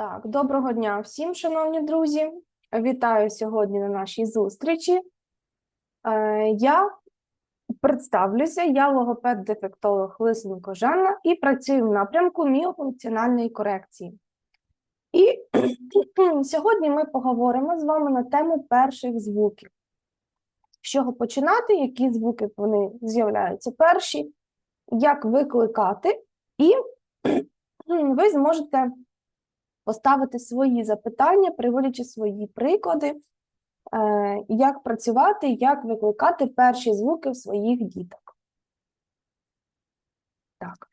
Так, доброго дня всім, шановні друзі. Вітаю сьогодні на нашій зустрічі. Е, Я представлюся, я логопед-дефектолог Лисенко Жанна і працюю в напрямку міофункціональної корекції. І сьогодні ми поговоримо з вами на тему перших звуків. З чого починати, які звуки вони з'являються перші, як викликати, і ви зможете поставити свої запитання, приводячи свої приклади, е, як працювати, як викликати перші звуки в своїх діток. Так.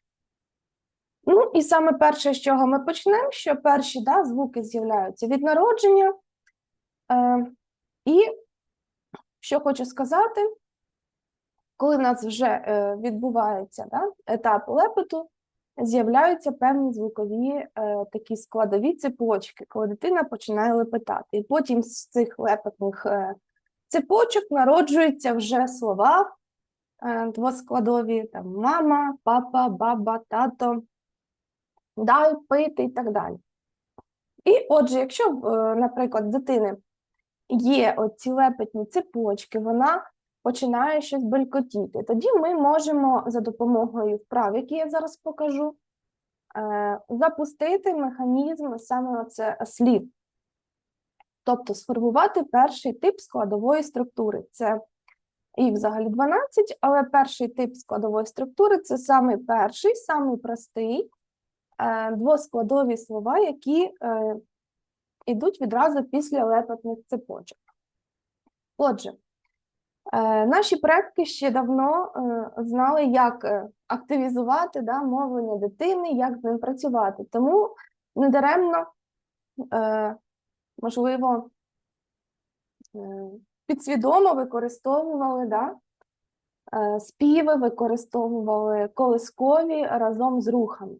Ну, і саме перше, з чого ми почнемо, що перші да, звуки з'являються від народження. Е, І що хочу сказати, коли в нас вже е, відбувається да, етап лепету, з'являються певні звукові е, такі складові цепочки, коли дитина починає лепетати. І потім з цих лепетних е, цепочок народжуються вже слова е, двоскладові, там мама, папа, баба, тато, дай пити і так далі. І отже, якщо, е, наприклад, дитини є оці лепетні цепочки, вона починає щось белькотіти. Тоді ми можемо за допомогою вправ, які я зараз покажу, е, запустити механізм саме оце слів. Тобто сформувати перший тип складової структури. Це їх взагалі 12, але перший тип складової структури це самий перший, самий простий, е, двоскладові слова, які йдуть відразу після лепетних цепочок. Отже, Е, наші предки ще давно е, знали, як е, активізувати да, мовлення дитини, як з ним працювати. Тому недаремно, можливо, підсвідомо використовували да, співи, використовували колискові разом з рухами.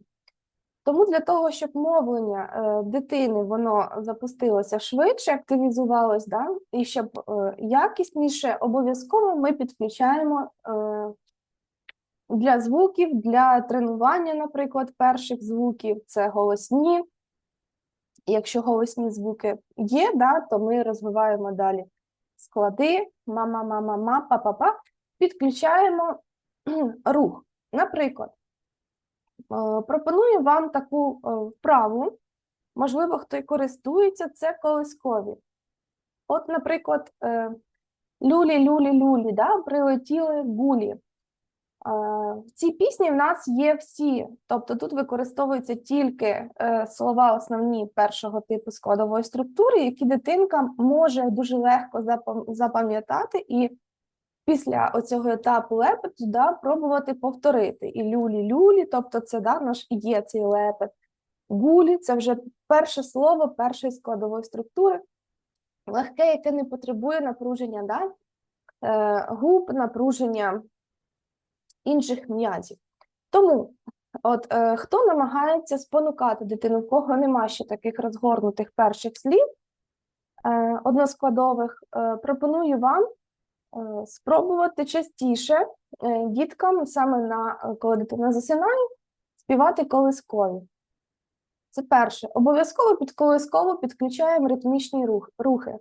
Тому для того, щоб мовлення е, дитини воно запустилося швидше, активізувалось, да, і щоб е, якісніше, обов'язково ми підключаємо е, для звуків, для тренування, наприклад, перших звуків це голосні. Якщо голосні звуки є, да, то ми розвиваємо далі склади, мама, мама, ма, па-па-па, підключаємо рух. Наприклад. Е, пропоную вам таку е, вправу, можливо, хто й користується, це колискові. От, наприклад, люлі-люлі-люлі, да, прилетіли гулі. Е, в цій пісні в нас є всі, тобто тут використовуються тільки слова основні першого типу складової структури, які дитинка може дуже легко запам'ятати і після оцього етапу лепету да, пробувати повторити. І люлі-люлі, тобто це да, наш є цей лепет. Гулі це вже перше слово першої складової структури, легке, яке не потребує напруження да, е, губ, напруження інших м'язів. Тому, от е, хто намагається спонукати дитину, в кого нема ще таких розгорнутих перших слів е, односкладових, е, пропоную вам спробувати частіше е, діткам саме на е, коли дитина засинає, співати колискові. Це перше. Обов'язково під колисково підключаємо ритмічні рухи.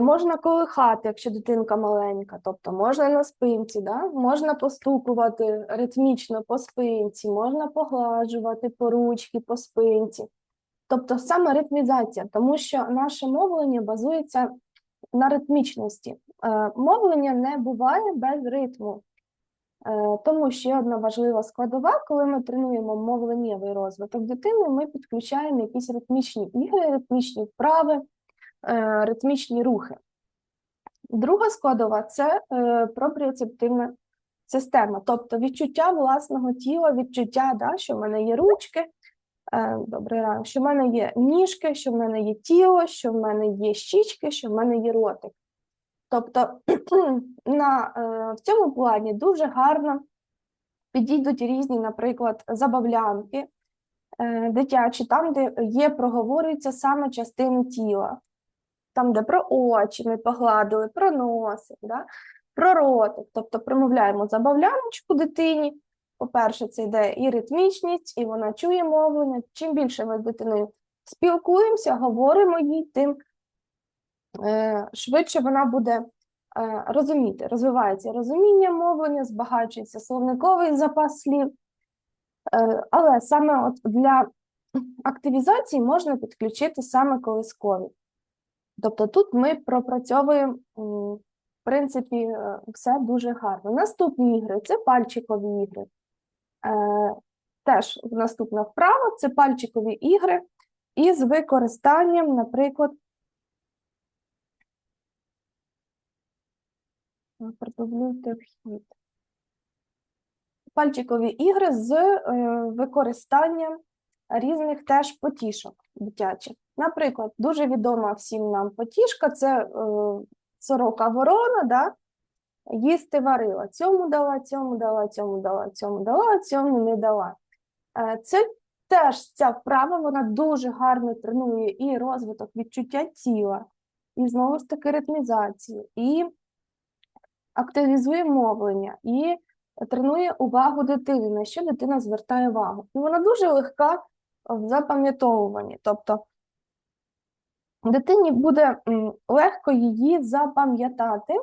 Можна колихати, якщо дитинка маленька, тобто можна на спинці, да? можна постукувати ритмічно по спинці, можна погладжувати по ручки, по спинці. Тобто саме ритмізація, тому що наше мовлення базується на ритмічності. Е, мовлення не буває без ритму. Е, тому ще одна важлива складова, коли ми тренуємо мовленнєвий розвиток дитини, ми підключаємо якісь ритмічні ігри, ритмічні вправи, е, ритмічні рухи. Друга складова це пропріоцептивна система, тобто відчуття власного тіла, відчуття, да, що в мене є ручки, добрий ранок, що в мене є ніжки, що в мене є тіло, що в мене є щічки, що в мене є ротик. Тобто на, е, в цьому плані дуже гарно підійдуть різні, наприклад, забавлянки е, дитячі, там, де є, проговорюються саме частини тіла, там, де про очі ми погладили, про носик, да? про ротик. Тобто промовляємо забавляночку дитині. По-перше, це йде і ритмічність, і вона чує мовлення. Чим більше ви з дитиною спілкуємося, говоримо їй, тим швидше вона буде е, розуміти. Розвивається розуміння мовлення, збагачується словниковий запас слів. Е, Але саме от для активізації можна підключити саме колискові. Тобто тут ми пропрацьовуємо, в принципі, е, все дуже гарно. Наступні ігри це пальчикові ігри. Е, Теж наступна вправа це пальчикові ігри із використанням, наприклад, продублюйте вхід. Пальчикові ігри з е, використанням різних теж потішок дитячих. Наприклад, дуже відома всім нам потішка це е, сорока ворона, да? їсти варила. Цьому дала, цьому дала, цьому дала, цьому дала, цьому не дала. Е, Це теж ця вправа, вона дуже гарно тренує і розвиток відчуття тіла, і знову ж таки ритмізацію, і активізує мовлення, і тренує увагу дитини, на що дитина звертає увагу. І вона дуже легка в запам'ятовуванні. Тобто дитині буде легко її запам'ятати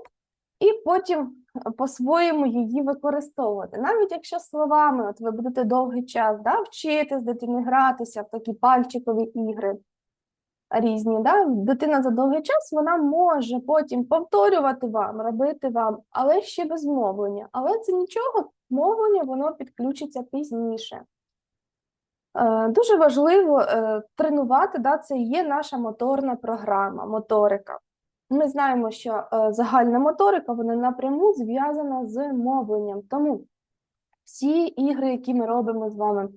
і потім по-своєму її використовувати. Навіть якщо словами, от ви будете довгий час да, вчити з дитини гратися в такі пальчикові ігри різні, да, дитина за довгий час вона може потім повторювати вам, робити вам, але ще без мовлення. Але це нічого, мовлення воно підключиться пізніше. Е, Дуже важливо е, тренувати, да, це є наша моторна програма, моторика. Ми знаємо, що е, загальна моторика вона напряму зв'язана з мовленням. Тому всі ігри, які ми робимо з вами,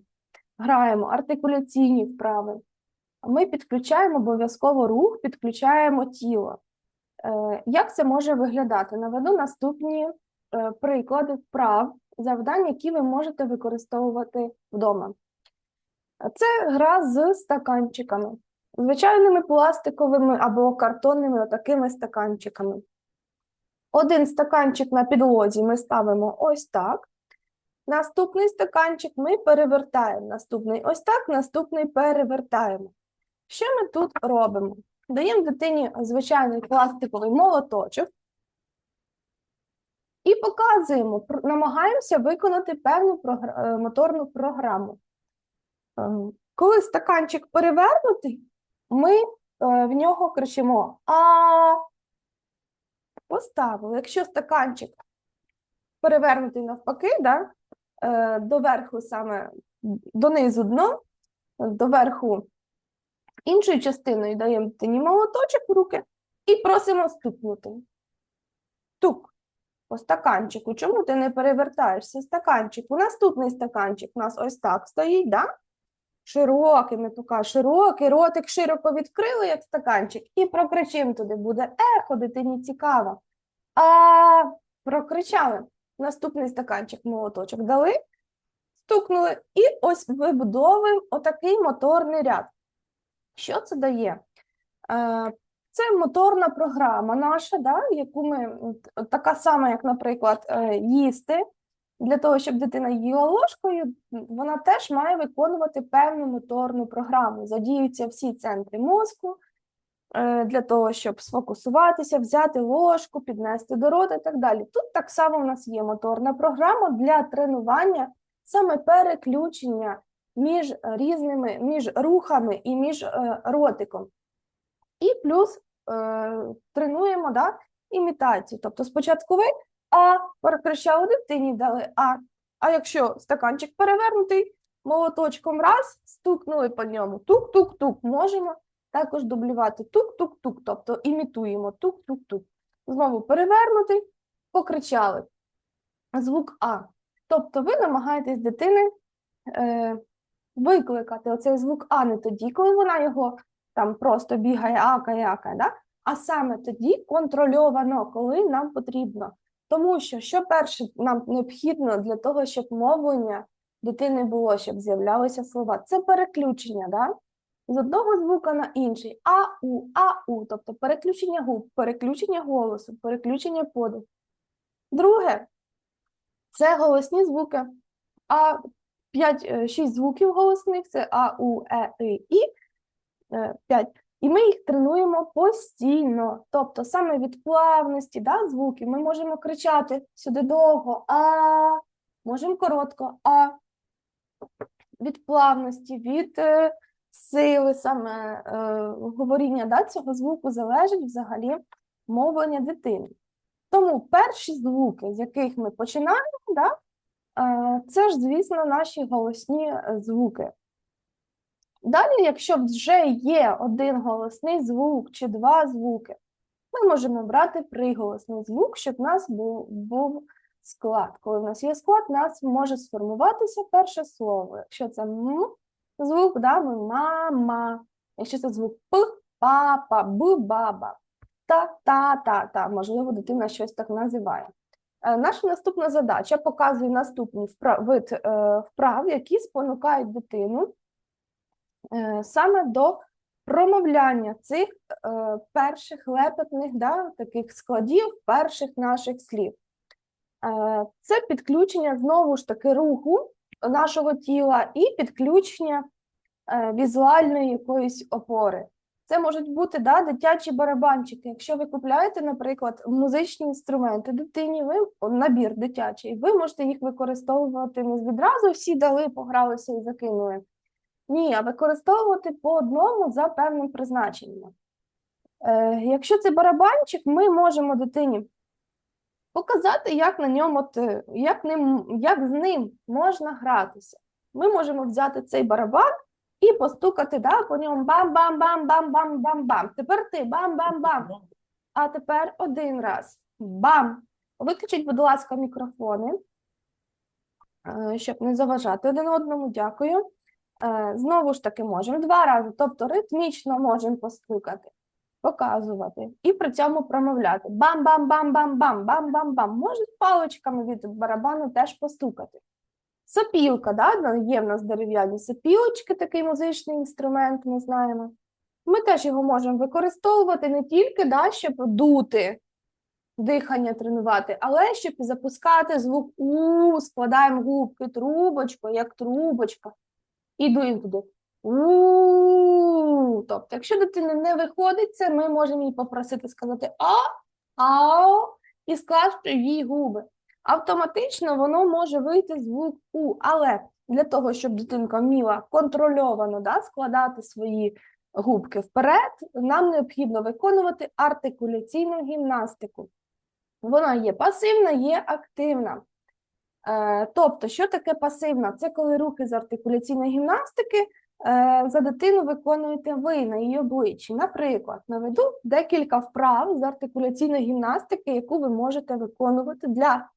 граємо, артикуляційні вправи, ми підключаємо обов'язково рух, підключаємо тіло. Е, Як це може виглядати? Наведу наступні е, приклади вправ, завдань, які ви можете використовувати вдома. Це гра з стаканчиками, звичайними пластиковими або картонними такими стаканчиками. Один стаканчик на підлозі ми ставимо ось так. Наступний стаканчик ми перевертаємо. Наступний ось так, наступний перевертаємо. Що ми тут робимо? Даємо дитині звичайний пластиковий молоточок і показуємо, намагаємося виконати певну програ- е, моторну програму. Ем, Коли стаканчик перевернутий, ми е, в нього кричимо А. Поставили. Якщо стаканчик перевернутий навпаки, да, е, доверху саме донизу дно, доверху іншою частиною даємо дитині молоточок в руки і просимо стукнути. Тук по стаканчику. Чому ти не перевертаєшся стаканчик? У наступний стаканчик у нас ось так стоїть, да? Широкий, ми поки широкий, ротик широко відкрили, як стаканчик, і прокричимо туди. Буде ехо, дитині цікаво. А прокричали. Наступний стаканчик молоточок дали, стукнули, і ось вибудовуємо отакий моторний ряд. Що це дає? Е, Це моторна програма наша, да, яку ми така сама, як, наприклад, е, їсти. Для того, щоб дитина їла ложкою, вона теж має виконувати певну моторну програму. Задіються всі центри мозку е, для того, щоб сфокусуватися, взяти ложку, піднести до рота і так далі. Тут так само в нас є моторна програма для тренування саме переключення між різними, між рухами і між е, ротиком. І плюс е, тренуємо да, імітацію. Тобто спочатку ви А перекричали дитині, дали А. А якщо стаканчик перевернутий, молоточком раз, стукнули по ньому. Тук-тук-тук. Можемо також дублювати тук-тук-тук, тобто імітуємо тук-тук-тук. Знову перевернутий, покричали. Звук А. Тобто ви намагаєтесь дитини е, викликати оцей звук А не тоді, коли вона його там просто бігає, акає, акає, да? а саме тоді контрольовано, коли нам потрібно. Тому що, що перше нам необхідно для того, щоб мовлення дитини було, щоб з'являлися слова, це переключення, да? з одного звука на інший. ау, ау, тобто переключення губ, переключення голосу, переключення подиху. Друге, це голосні звуки. А 5-6 звуків голосних це А, У, Е, И, І. 5. І ми їх тренуємо постійно. Тобто саме від плавності да, звуків ми можемо кричати сюди довго а, можемо коротко а. Від плавності, від е, сили саме е, говоріння да, цього звуку залежить взагалі мовлення дитини. Тому перші звуки, з яких ми починаємо, да, е, це ж, звісно, наші голосні е, звуки. Далі, якщо вже є один голосний звук чи два звуки, ми можемо брати приголосний звук, щоб в нас був, був склад. Коли в нас є склад, у нас може сформуватися перше слово. Якщо це м звук, да, ми мама. Якщо це звук п, папа, б, баба, та, та, та, та. Можливо, дитина щось так називає. Е, Наша наступна задача показує наступний вид е, вправ, які спонукають дитину е, саме до промовляння цих перших лепетних да, таких складів, перших наших слів. Це підключення знову ж таки руху нашого тіла і підключення візуальної якоїсь опори. Це можуть бути да, дитячі барабанчики. Якщо ви купляєте, наприклад, музичні інструменти дитині, ви набір дитячий, ви можете їх використовувати не відразу всі дали, погралися і закинули. Ні, а використовувати по одному за певним призначенням. Е, якщо це барабанчик, ми можемо дитині показати, як на ньому, як, ним, як з ним можна гратися. Ми можемо взяти цей барабан і постукати да, по ньому бам-бам-бам-бам-бам-бам-бам. Тепер ти бам-бам-бам. А тепер один раз. Бам! Виключіть, будь ласка, мікрофони, е, щоб не заважати один одному. Дякую. Е, Знову ж таки, можемо два рази, тобто ритмічно можемо постукати, показувати і при цьому промовляти. Бам-бам-бам-бам-бам, бам-бам-бам. Можна паличками від барабану теж постукати. Сопілка, да? є в нас дерев'яні сопілочки, такий музичний інструмент, ми знаємо. Ми теж його можемо використовувати не тільки, да, щоб дути, дихання тренувати, але щоб запускати звук у, складаємо губки, трубочку, як трубочка, і дуємо туди. у Тобто, якщо дитина не виходить, це ми можемо її попросити сказати а, ау і скласти їй губи. Автоматично воно може вийти звук у, але для того, щоб дитинка вміла контрольовано да, складати свої губки вперед, нам необхідно виконувати артикуляційну гімнастику. Вона є пасивна, є активна. Е, Тобто, що таке пасивна? Це коли рухи з артикуляційної гімнастики е, за дитину виконуєте ви на її обличчі. Наприклад, наведу декілька вправ з артикуляційної гімнастики, яку ви можете виконувати для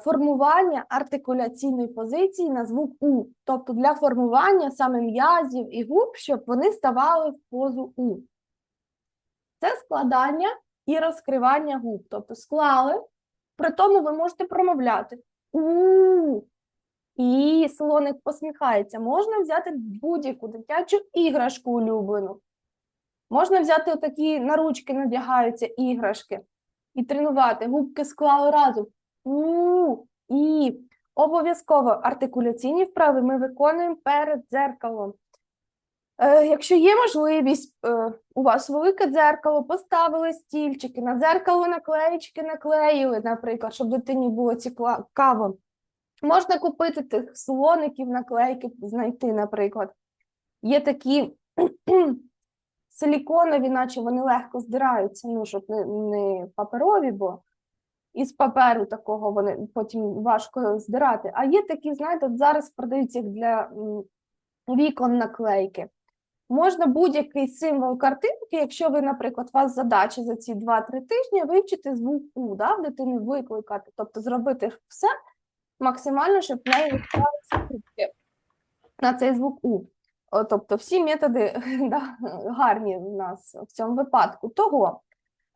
формування артикуляційної позиції на звук У, тобто для формування саме м'язів і губ, щоб вони ставали в позу У. Це складання і розкривання губ. Тобто склали, при тому ви можете промовляти у і слоник посміхається. Можна взяти будь-яку дитячу іграшку улюблену. Можна взяти отакі на ручки надягаються іграшки і тренувати. Губки склали разом. У і обов'язково артикуляційні вправи ми виконуємо перед дзеркалом. Е, Якщо є можливість, е, у вас велике дзеркало, поставили стільчики, на дзеркало наклеїчки наклеїли, наприклад, щоб дитині було цікаво. Можна купити тих слоників, наклейки, знайти, наприклад. Є такі силіконові, наче вони легко здираються, ну, щоб не, не паперові, бо із паперу такого вони потім важко здирати. А є такі, знаєте, зараз продаються їх для вікон наклейки. Можна будь-який символ картинки, якщо ви, наприклад, у вас задача за ці 2-3 тижні вивчити звук У, да, в дитини викликати, тобто зробити все максимально, щоб в неї відправилися на цей звук У. Тобто всі методи да, гарні в нас в цьому випадку. Того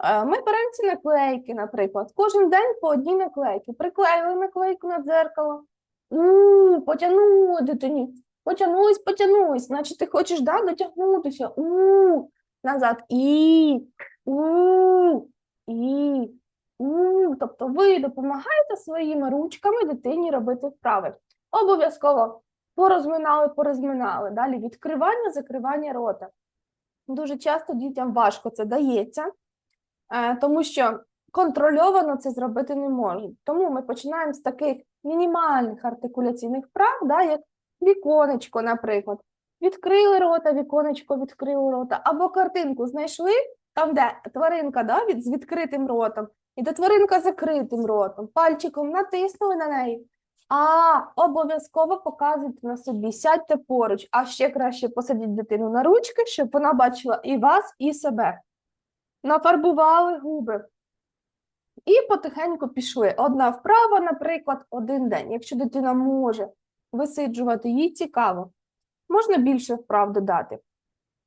ми беремо ці наклейки, наприклад, кожен день по одній наклейки. Приклеїли наклейку на дзеркало, у, потягнули дитині. Потягнулись, потягнулись, значить, ти хочеш да, дотягнутися. У, назад. І, у, і, у. Тобто ви допомагаєте своїми ручками дитині робити вправи. Обов'язково порозминали, порозминали. Далі відкривання, закривання рота. Дуже часто дітям важко це дається, е, тому що контрольовано це зробити не можуть. Тому ми починаємо з таких мінімальних артикуляційних вправ, да, як віконечко, наприклад. Відкрили рота, віконечко відкрили рота, або картинку знайшли, там, де тваринка да, від, з відкритим ротом, і де тваринка з закритим ротом, пальчиком натиснули на неї. А обов'язково показуйте на собі, сядьте поруч, а ще краще посадіть дитину на ручки, щоб вона бачила і вас, і себе. Нафарбували губи. І потихеньку пішли. Одна вправа, наприклад, один день. Якщо дитина може висиджувати, їй цікаво, можна більше вправ додати.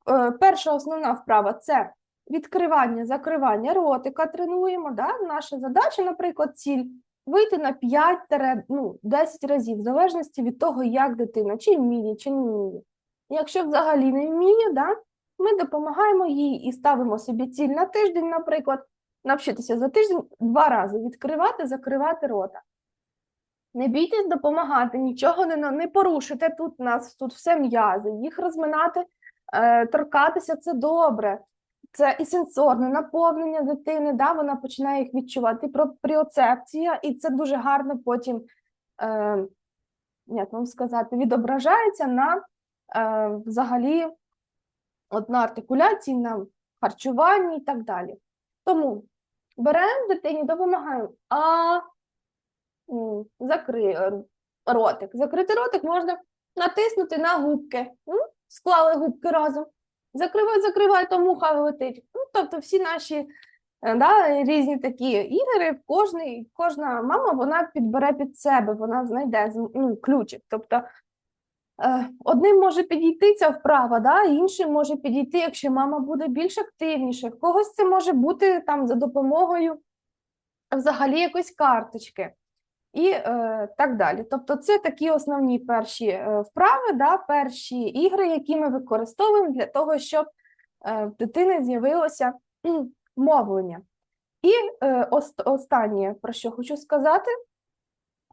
Е, Перша основна вправа це відкривання, закривання ротика тренуємо. Да? Наша задача, наприклад, ціль вийти на 5 ну, 10 разів, в залежності від того, як дитина, чи вміє, чи не вміє. Якщо взагалі не вміє, да, ми допомагаємо їй і ставимо собі ціль на тиждень, наприклад, навчитися за тиждень два рази відкривати, закривати рота. Не бійтесь допомагати, нічого не, не порушите тут нас, тут все м'язи, їх розминати, е, торкатися це добре. Це і сенсорне наповнення дитини, да, вона починає їх відчувати, пріоцепція, і це дуже гарно потім, е, як вам сказати, відображається на е, взагалі от на артикуляції, на харчуванні і так далі. Тому беремо дитині, допомагаємо, а закри ротик. Закрити ротик можна натиснути на губки. Склали губки разом. Закривай, закривай, то муха летить. Ну, тобто всі наші е, да, різні такі ігри, кожний, кожна мама вона підбере під себе, вона знайде ну, ключик. Тобто одним може підійти ця вправа, да, іншим може підійти, якщо мама буде більш активніше. Когось це може бути там за допомогою взагалі якоїсь карточки і е, так далі. Тобто, це такі основні перші е, вправи, да, перші ігри, які ми використовуємо для того, щоб е, в дитини з'явилося мовлення. І е, ост- останнє, про що хочу сказати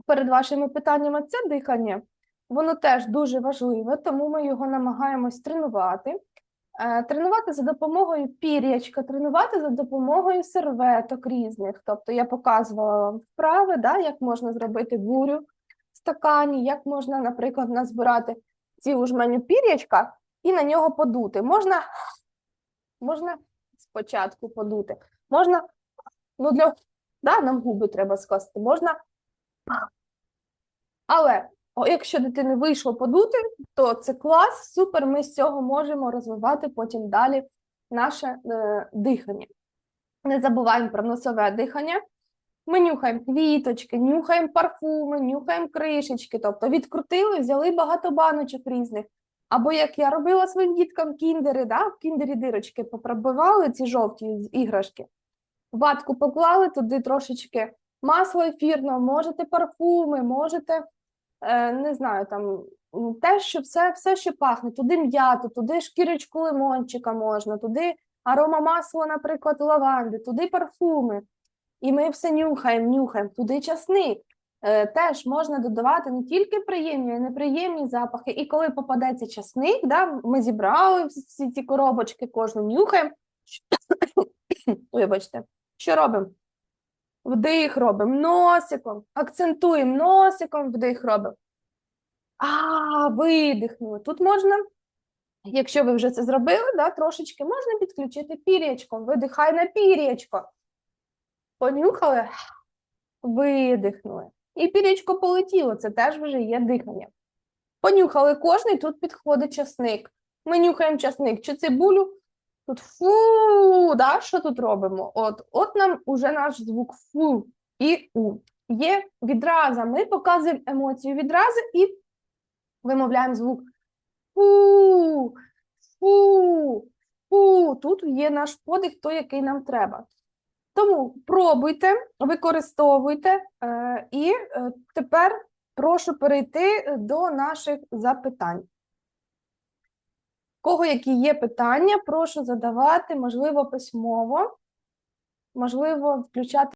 перед вашими питаннями, це дихання. Воно теж дуже важливе, тому ми його намагаємось тренувати. Е, Тренувати за допомогою пір'ячка, тренувати за допомогою серветок різних. Тобто я показувала вам вправи, да, як можна зробити бурю в стакані, як можна, наприклад, назбирати цілу жменю пір'ячка і на нього подути. Можна, можна спочатку подути, можна, ну для да, нам губи треба скласти, можна. Але якщо дитини вийшло подути, то це клас, супер, ми з цього можемо розвивати потім далі наше е, дихання. Не забуваємо про носове дихання. Ми нюхаємо квіточки, нюхаємо парфуми, нюхаємо кришечки, тобто відкрутили, взяли багато баночок різних. Або як я робила своїм діткам кіндери, да, в кіндері дирочки попробивали ці жовті іграшки, ватку поклали туди трошечки масло ефірного, можете парфуми, можете не знаю, там те, що все, все, що пахне, туди м'яту, туди шкірочку лимончика можна, туди аромамасло, наприклад, лаванди, туди парфуми. І ми все нюхаємо, нюхаємо, туди часник. Е, теж можна додавати не тільки приємні, а й неприємні запахи. І коли попадеться часник, да, ми зібрали всі ці коробочки, кожну нюхаємо. Вибачте, що робимо? Вдих робимо носиком, акцентуємо носиком, вдих робимо. А, видихнули. Тут можна, якщо ви вже це зробили, да, трошечки можна підключити пір'ячком. Видихай на пір'ячко. Понюхали, видихнули. І пір'ячко полетіло, це теж вже є дихання. Понюхали кожний, тут підходить часник. Ми нюхаємо часник чи цибулю. Тут фу, да, що тут робимо? От, от нам уже наш звук фу і у. Є відраза. Ми показуємо емоцію відрази і вимовляємо звук фу, фу, фу. Тут є наш подих, той, який нам треба. Тому пробуйте, використовуйте. Е, і е, тепер прошу перейти до наших запитань. Кого які є питання, прошу задавати, можливо, письмово, можливо, включати.